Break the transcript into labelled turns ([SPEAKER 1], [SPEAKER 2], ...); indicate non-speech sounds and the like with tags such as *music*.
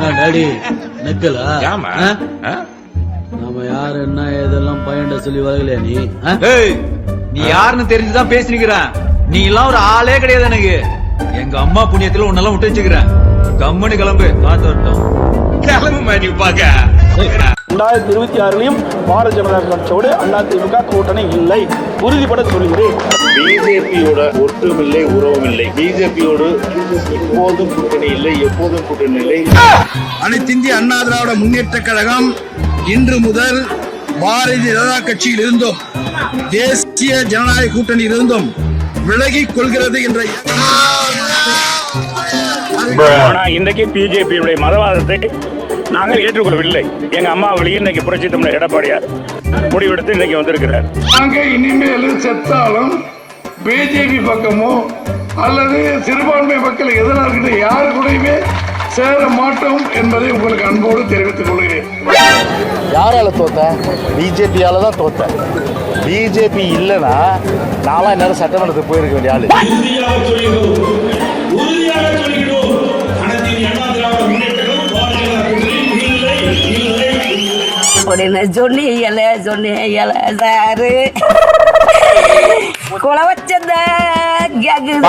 [SPEAKER 1] Daddy நக்கலா?
[SPEAKER 2] ஏமா
[SPEAKER 1] ஆ? நாம யாரு என்ன ஏதெல்லாம் பையன்ட சொல்லி வளகலையா நீ?
[SPEAKER 3] நீ யாருன்னு தெரிஞ்சுதான் பேசினுக்கிறேன் நீ எல்லாம் ஒரு ஆளே கிடையாது எனக்கு. எங்க அம்மா புண்ணியத்துல உன்னெல்லாம் விட்டு வச்சுக்கிறேன். கம்முனு கிளம்பு காத்து வரட்டும்.
[SPEAKER 2] கிளம்புமா நீ பாக்க
[SPEAKER 4] ரெண்டாயிரத்தி இருபத்தி ஆறுலையும் பாரதிய ஜனதா கட்சியோடு அதிமுக கூட்டணி இல்லை. உறுதிப்பட சொல்கிறேன்
[SPEAKER 5] பிஜேபியோட ஒற்றுமில்லை உறவுமில்லை. பிஜேபியோடு இப்போதும் கூட்டணி இல்லை எப்போதும் கூட்டணி இல்லை.
[SPEAKER 6] அனைத்து இந்திய அண்ணா திராவிட முன்னேற்ற கழகம் இன்று முதல் பாரதிய ஜனதா கட்சியில் இருந்தும். தேசிய ஜனநாயக கூட்டணியில் இருந்தும். விலகிக் கொள்கிறது என்ற
[SPEAKER 5] ஆனா இன்றைக்கு பிஜேபியுடைய மதவாதத்தை நாங்கள் ஏற்றுக்கொள்ளவில்லை. எங்க அம்மா வழியில் இன்னைக்கு புரட்சி தமிழர் எடப்பாடியார் முடிவெடுத்து இன்னைக்கு வந்திருக்கிறார்.
[SPEAKER 7] நாங்க இனிமேல் செத்தாலும் பிஜேபி பக்கமோ அல்லது சிறுபான்மை மக்கள் எதிராக இருக்கிற யாரு கூடயுமே சேர மாட்டோம் என்பதை உங்களுக்கு அன்போடு தெரிவித்துக் கொள்கிறேன்.
[SPEAKER 8] யாரால தோத்த? பிஜேபியால தான் தோத்த. பிஜேபி இல்லைன்னா நாலாம் நேரம் சட்டமன்றத்துக்கு போயிருக்க வேண்டிய ஆளு.
[SPEAKER 9] করে না জনে এলে জনে এলে যা রে *laughs* কোলা বাচ্চা দেখ গেল